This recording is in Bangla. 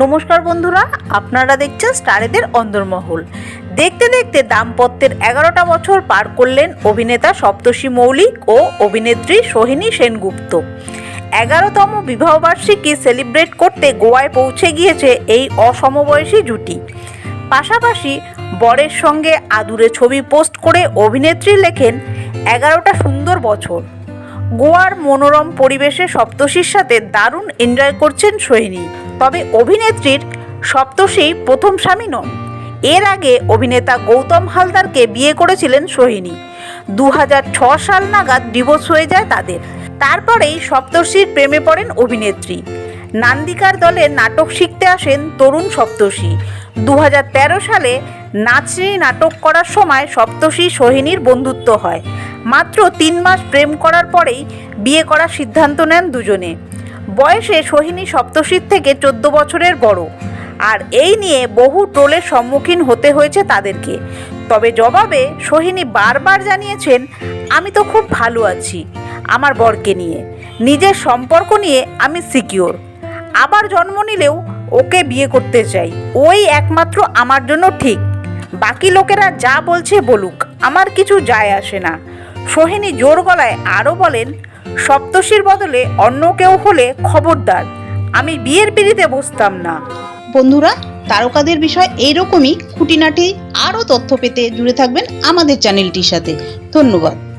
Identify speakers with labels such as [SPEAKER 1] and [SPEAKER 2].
[SPEAKER 1] নমস্কার বন্ধুরা, আপনারা দেখছেন স্টারেদের অন্দরমহল। দেখতে দেখতে দাম্পত্যের এগারোটা বছর পার করলেন অভিনেতা সপ্তর্ষি মৌলিক ও অভিনেত্রী সোহিনী সেনগুপ্ত। এগারোতম বিবাহবার্ষিকী সেলিব্রেট করতে গোয়ায় পৌঁছে গিয়েছে এই অসমবয়সী জুটি। পাশাপাশি বরের সঙ্গে আদুরে ছবি পোস্ট করে অভিনেত্রী লেখেন, এগারোটা সুন্দর বছর। গোয়ার মনোরম পরিবেশে সপ্তর্ষির সাথে দারুণ এনজয় করছেন সোহিনী। তবে অভিনেত্রীর সপ্তর্ষি প্রথম স্বামী নন। এর আগে অভিনেতা গৌতম হালদারকে বিয়ে করেছিলেন সোহিনী। দু সাল নাগাদ ডিভোর্স হয়ে যায় তাদের। তারপরেই সপ্তর্ষির প্রেমে পড়েন অভিনেত্রী। নান্দিকার দলে নাটক শিখতে আসেন তরুণ সপ্তর্ষি দু হাজার তেরো সালে নাচনি নাটক করার সময় সপ্তর্ষি সোহিনীর বন্ধুত্ব হয়। মাত্র তিন মাস প্রেম করার পরেই বিয়ে করার সিদ্ধান্ত নেন দুজনে। বয়সে সোহিনী সপ্তর্ষির থেকে চোদ্দ বছরের বড়। আর এই নিয়ে বহু ট্রোলের সম্মুখীন হতে হয়েছে তাদেরকে। তবে জবাবে সোহিনী বারবার জানিয়েছেন, আমি তো খুব ভালো আছি, আমার বরকে নিয়ে। নিজের সম্পর্ক নিয়ে আমি সিকিওর। আবার জন্ম নিলেও ওকে বিয়ে করতে চাই। ওই একমাত্র আমার জন্য ঠিক। বাকি লোকেরা যা বলছে বলুক, আমার কিছু যায় আসে না। সোহিনী জোর গলায় আরও বলেন, সপ্তর্ষির বদলে অন্য কেউ হলে খবরদার, আমি বিয়ের পিড়িতে বসতাম না।
[SPEAKER 2] বন্ধুরা, তারকাদের বিষয় এইরকমই, খুঁটিনাটি আরও তথ্য পেতে জুড়ে থাকবেন আমাদের চ্যানেলটির সাথে। ধন্যবাদ।